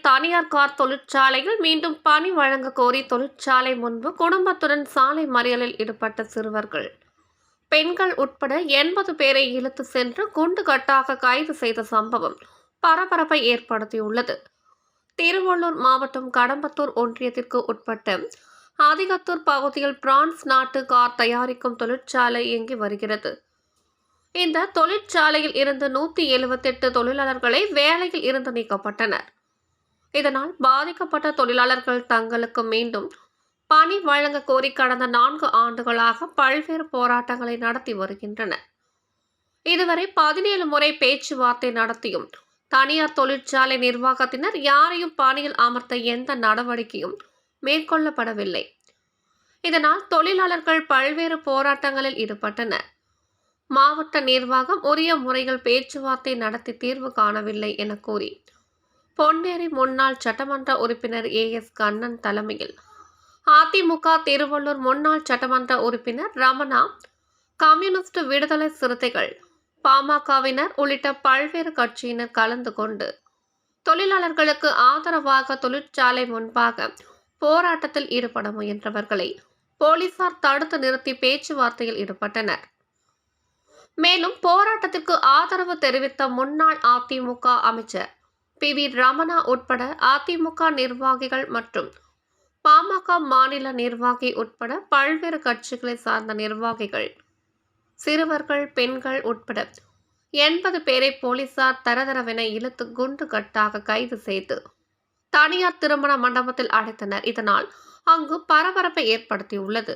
தனியார் கார் தொழிற்சாலையில் மீண்டும் பணி வழங்க கோரி தொழிற்சாலை முன்பு குடும்பத்துடன் சாலை மறியலில் ஈடுபட்ட சிறுவர்கள். பெண்கள் உட்பட எண்பது பேரை இழுத்து சென்று குண்டு கட்டாக கைது செய்த சம்பவம் பரபரப்பை ஏற்படுத்தியுள்ளது. திருவள்ளூர் மாவட்டம் கடம்பத்தூர் ஒன்றியத்திற்கு உட்பட்ட அதிகத்தூர் பகுதியில் பிரான்ஸ் நாட்டு கார் தயாரிக்கும் தொழிற்சாலை இயங்கி வருகிறது. இந்த தொழிற்சாலையில் இருந்து நூற்றி எழுபத்தெட்டு தொழிலாளர்களை வேலையில் இருந்து நீக்கப்பட்டனர். இதனால் பாதிக்கப்பட்ட தொழிலாளர்கள் தங்களுக்கு மீண்டும் பணி வழங்க கோரி கடந்த நான்கு ஆண்டுகளாக பல்வேறு போராட்டங்களை நடத்தி வருகின்றனர். இதுவரை பதினேழு முறை பேச்சுவார்த்தை நடத்தியும் தனியார் தொழிற்சாலை நிர்வாகத்தினர் யாரையும் பணியில் அமர்த்த எந்த நடவடிக்கையும் மேற்கொள்ளப்படவில்லை. இதனால் தொழிலாளர்கள் பல்வேறு போராட்டங்களில் ஈடுபட்டனர். மாவட்ட நிர்வாகம் உரிய முறையில் பேச்சுவார்த்தை நடத்தி தீர்வு காணவில்லை என கூறி பொன்னேரி முன்னாள் சட்டமன்ற உறுப்பினர் ஏ. எஸ். கண்ணன் தலைமையில். அதிமுக திருவள்ளூர் முன்னாள் சட்டமன்ற உறுப்பினர் ரமணா கம்யூனிஸ்ட் விடுதலை சிறுத்தைகள் பாமகவினர் உள்ளிட்ட பல்வேறு கட்சியினர் கலந்து கொண்டு தொழிலாளர்களுக்கு ஆதரவாக தொழிற்சாலை முன்பாக போராட்டத்தில் ஈடுபட முயன்றவர்களை போலீசார் தடுத்து நிறுத்தி பேச்சுவார்த்தையில் ஈடுபட்டனர். மேலும் போராட்டத்திற்கு ஆதரவு தெரிவித்த முன்னாள் அதிமுக அமைச்சர் பி வி ரமணா உட்பட அதிமுக நிர்வாகிகள் மற்றும் பாமக மாநில நிர்வாகி உட்பட பல்வேறு கட்சிகளை சார்ந்த நிர்வாகிகள் சிறுவர்கள் பெண்கள் உட்பட எண்பது பேரை போலீசார் தரதரவென இழுத்து குண்டு கட்டாக கைது செய்து தனியார் திருமண மண்டபத்தில் அடைத்தனர். இதனால் அங்கு பரபரப்பை ஏற்படுத்தியுள்ளது.